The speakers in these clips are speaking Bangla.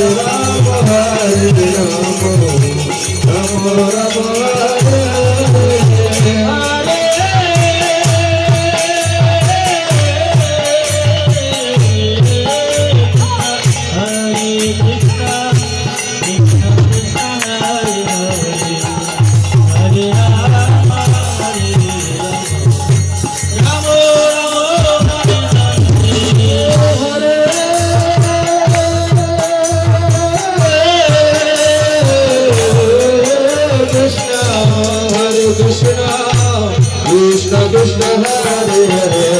Ram Ram Ram Ram Krishna Hare Hare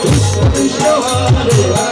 Krishna Krishna Hare Hare.